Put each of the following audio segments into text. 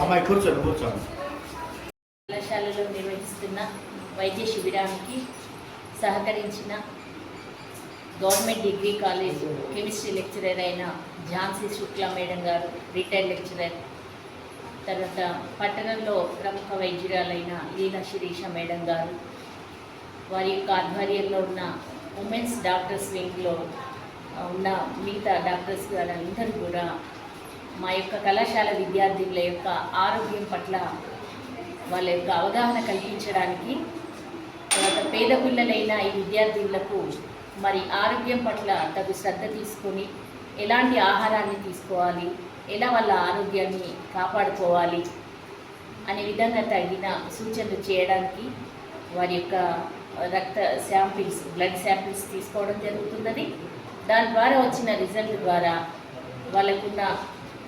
అమ్మాయి కూర్చోండి కూర్చోండి. కళాశాలలో నిర్వహిస్తున్న వైద్య శిబిరానికి సహకరించిన government degree college chemistry lecturer అయిన ఝాన్సీ శుక్లా మేడం గారు రిటైర్డ్ లెక్చరర్ తర్వాత పట్టణంలో ప్రముఖ వైద్యురాలైన లీలా శిరీష మేడం గారు వారి యొక్క ఆధ్వర్యంలో ఉన్న ఉమెన్స్ డాక్టర్స్ వింగ్లో ఉన్న మిగతా డాక్టర్స్ గారు అందరూ కూడా మా యొక్క కళాశాల విద్యార్థుల యొక్క ఆరోగ్యం పట్ల వాళ్ళ యొక్క అవగాహన కల్పించడానికి తర్వాత పేద పిల్లలైన ఈ విద్యార్థులకు మరి ఆరోగ్యం పట్ల తగు శ్రద్ధ తీసుకొని ఎలాంటి ఆహారాన్ని తీసుకోవాలి ఎలా వాళ్ళ ఆరోగ్యాన్ని కాపాడుకోవాలి అనే విధంగా తగిన సూచనలు చేయడానికి వారి యొక్క రక్త శాంపిల్స్ బ్లడ్ శాంపిల్స్ తీసుకోవడం జరుగుతున్నది. దాని ద్వారా వచ్చిన రిజల్ట్ ద్వారా వాళ్ళకున్న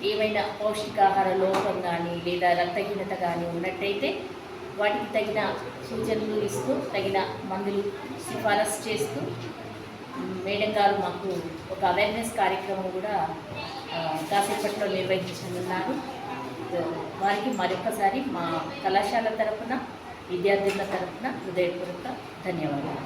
ఏమైనా పౌష్టికాహార లోపం కానీ లేదా రక్తహీనత కానీ ఉన్నట్టయితే వాటికి తగిన సూచనలు ఇస్తూ తగిన మందులు సిఫారసు చేస్తూ మేడం గారు మాకు ఒక అవేర్నెస్ కార్యక్రమం కూడా కాసేపట్లో నిర్వహించనున్నారు. వారికి మరొకసారి మా కళాశాల తరఫున విద్యార్థుల తరఫున హృదయపూర్వక ధన్యవాదాలు.